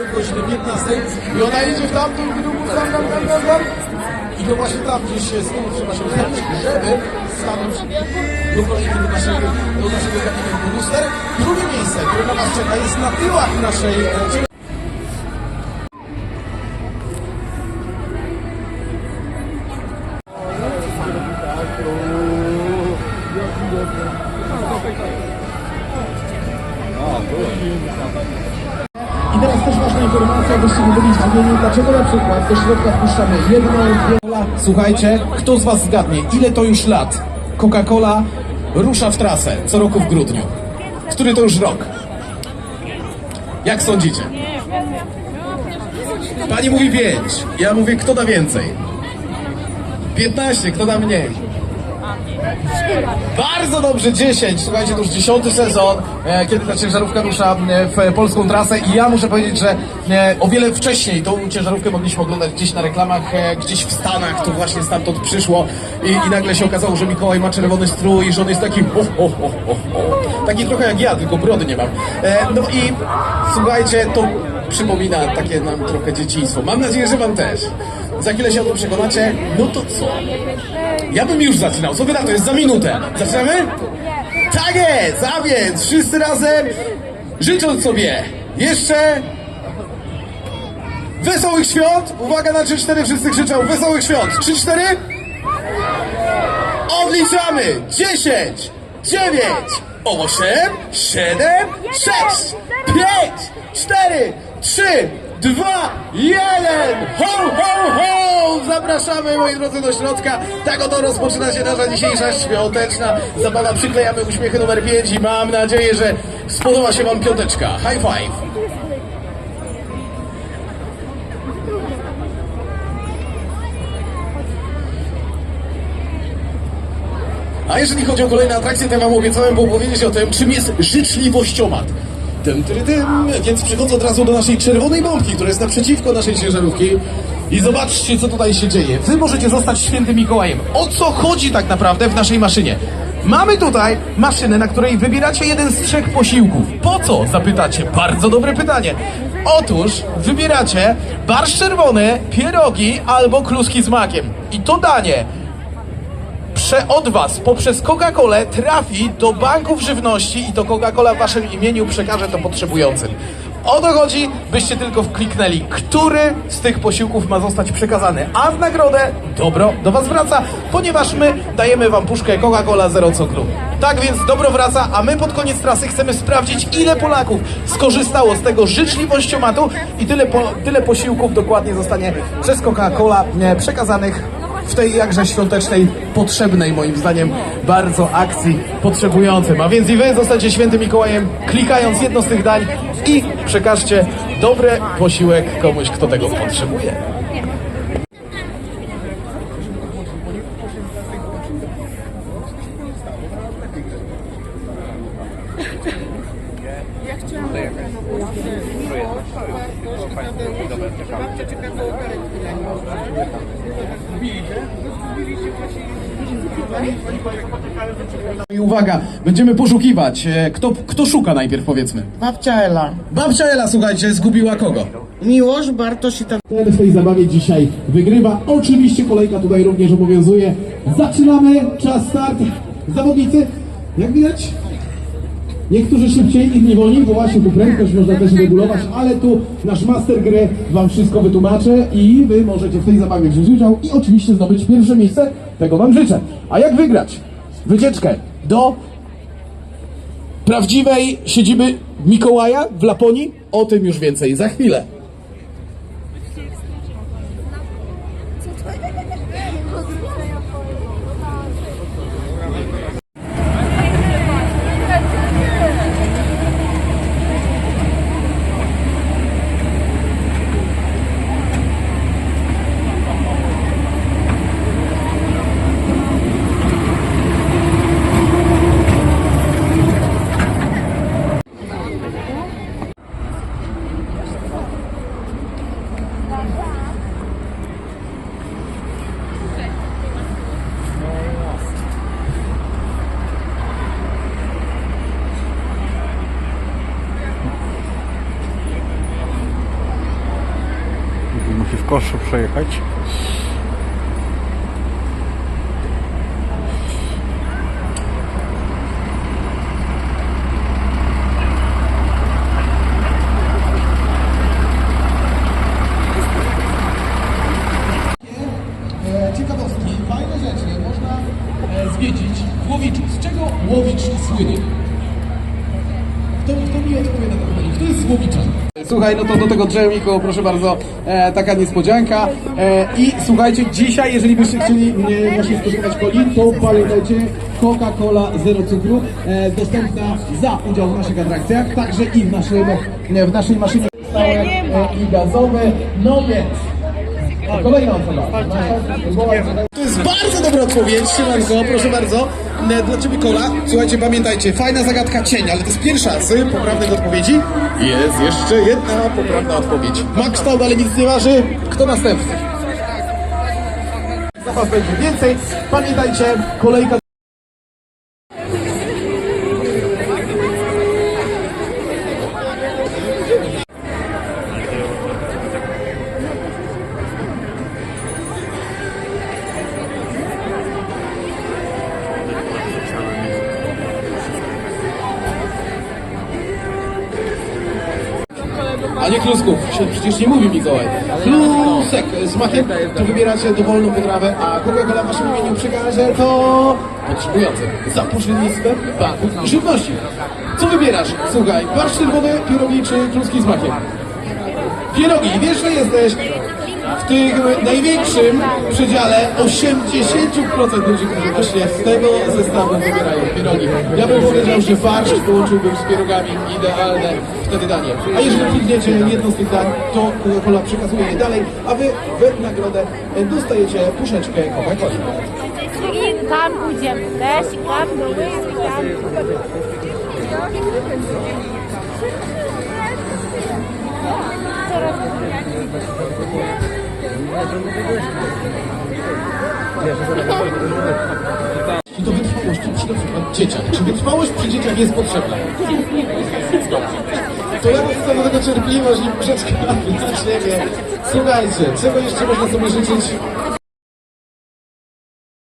o godzinie 15 i ona idzie w tamtym kierunku, tam, tam, tam, tam, tam. I to właśnie tam gdzieś się znowu trzeba się ustawić, żeby stanąć do kolejki do naszego, do naszego gabinetu luster. Drugie miejsce, które na Was czeka, jest na tyłach naszej e, I teraz też ważna informacja, byście nie byli zdziwieni, dlaczego na przykład do środka wpuszczamy jedną, dwie... Słuchajcie, kto z Was zgadnie, ile to już lat Coca-Cola rusza w trasę co roku w grudniu? Który to już rok? Jak sądzicie? Pani mówi 5, ja mówię kto da więcej? 15, kto da mniej? Bardzo dobrze, 10. Słuchajcie, to już dziesiąty sezon, e, kiedy ta ciężarówka rusza e, w polską trasę i ja muszę powiedzieć, że e, o wiele wcześniej tą ciężarówkę mogliśmy oglądać gdzieś na reklamach, gdzieś w Stanach, to właśnie stamtąd przyszło i, i nagle się okazało, że Mikołaj ma czerwony strój i że on jest taki ho, ho, ho, ho, ho. Taki trochę jak ja, tylko brody nie mam. No i słuchajcie, to przypomina takie nam trochę dzieciństwo. Mam nadzieję, że wam też. Za chwilę się o tym przekonacie. No to co? Ja bym już zaczynał. Co wy na to? Jest za minutę. Zaczynamy? Tak jest! A więc wszyscy razem życząc sobie jeszcze wesołych świąt. Uwaga na 3-4 wszyscy krzyczą wesołych świąt. 3-4 Odliczamy! 10 9 8 7 6 5 4 3 2 1 Ho, ho, ho! Zapraszamy, moi drodzy, do środka. Tak oto rozpoczyna się nasza dzisiejsza świąteczna zabawa. Przyklejamy uśmiechy numer 5 i mam nadzieję, że spodoba się Wam piąteczka. High five! A jeżeli chodzi o kolejne atrakcje, to ja wam obiecałem, bo powiedzieć o tym, czym jest życzliwościomat. Tym, tym, tym. Więc przychodzę od razu do naszej czerwonej bombki, która jest naprzeciwko naszej ciężarówki. I zobaczcie, co tutaj się dzieje. Wy możecie zostać świętym Mikołajem. O co chodzi tak naprawdę w naszej maszynie? Mamy tutaj maszynę, na której wybieracie jeden z trzech posiłków. Po co? Zapytacie. Bardzo dobre pytanie. Otóż wybieracie barszcz czerwony, pierogi albo kluski z makiem. I to danie od Was poprzez Coca-Colę trafi do banków żywności i to Coca-Cola w Waszym imieniu przekaże to potrzebującym. O to chodzi, byście tylko wkliknęli, który z tych posiłków ma zostać przekazany, a w nagrodę dobro do Was wraca, ponieważ my dajemy Wam puszkę Coca-Cola zero cukru. Tak więc dobro wraca, a my pod koniec trasy chcemy sprawdzić, ile Polaków skorzystało z tego życzliwościomatu i tyle, po, tyle posiłków dokładnie zostanie przez Coca-Cola e, przekazanych w tej jakże świątecznej, potrzebnej moim zdaniem bardzo akcji potrzebującym. A więc i wy zostacie świętym Mikołajem, klikając jedno z tych dań i przekażcie dobry posiłek komuś, kto tego potrzebuje. I uwaga, będziemy poszukiwać. E, Kto, kto szuka najpierw, powiedzmy? Babcia Ela. Babcia Ela, słuchajcie, zgubiła kogo? Miłość, Bartosz i ten... Ten w tej zabawie dzisiaj wygrywa. Oczywiście kolejka tutaj również obowiązuje. Zaczynamy, czas start. Zawodnicy, jak widać, Niektórzy szybciej, inni wolniej, bo właśnie tu prędkość można też regulować, ale tu nasz master gry Wam wszystko wytłumaczy i Wy możecie w tej zabawie wziąć udział i oczywiście zdobyć pierwsze miejsce. Tego Wam życzę. A jak wygrać? Wycieczkę do prawdziwej siedziby Mikołaja w Laponii? O tym już więcej za chwilę. W koszu przejechać. E, ciekawostki, fajne rzeczy można e, zwiedzić w. Z czego Łowicz słynie? Kto, mi odpowie na pytanie? Kto jest z Łowicza? Słuchaj, no to do tego drzewniku, proszę bardzo, e, taka niespodzianka. E, I słuchajcie, dzisiaj, jeżeli byście chcieli e, właśnie skosztować coli, to pamiętajcie, Coca-Cola zero cukru, e, dostępna za udział w naszych atrakcjach, także i w, naszym, e, w naszej maszynie stałe e, i gazowe. No więc, Kolejna osoba. To jest bardzo dobra odpowiedź, Siemanko, proszę bardzo. Dla Ciebie kola. Słuchajcie, pamiętajcie, fajna zagadka cień, ale to jest pierwsza z poprawnych odpowiedzi. Jest jeszcze jedna poprawna odpowiedź. Max Taub, ale nic nie waży. Kto następny? Zapas będzie więcej. Pamiętajcie, kolejka A nie klusków, przecież nie mówi Mikołaj. Klusek z makiem, to wybieracie dowolną potrawę, a Coca-Cola waszym imieniu przekaże to potrzebującym za pośrednictwem banku żywności. Co wybierasz? Słuchaj, barszcz czerwony, pierogi czy kluski z makiem? Pierogi, wiesz, że jesteś w tym największym przedziale 80% ludzi, którzy właśnie z tego zestawu wybierają pierogi. Ja bym powiedział, że barszcz połączyłbym z pierogami idealne wtedy danie. A jeżeli klikniecie jedno z tych dań, to Coca-Cola przekazuje je dalej, a wy w nagrodę dostajecie puszeczkę Coca-Coli. Tam pójdziemy też, i tam i tam. Czy do wytrwałości przy na przykład dzieciach? Czy wytrwałość przy dzieciach jest potrzebna? To ja chcę do tego cierpliwość i siebie. Słuchajcie, czego jeszcze można sobie życzyć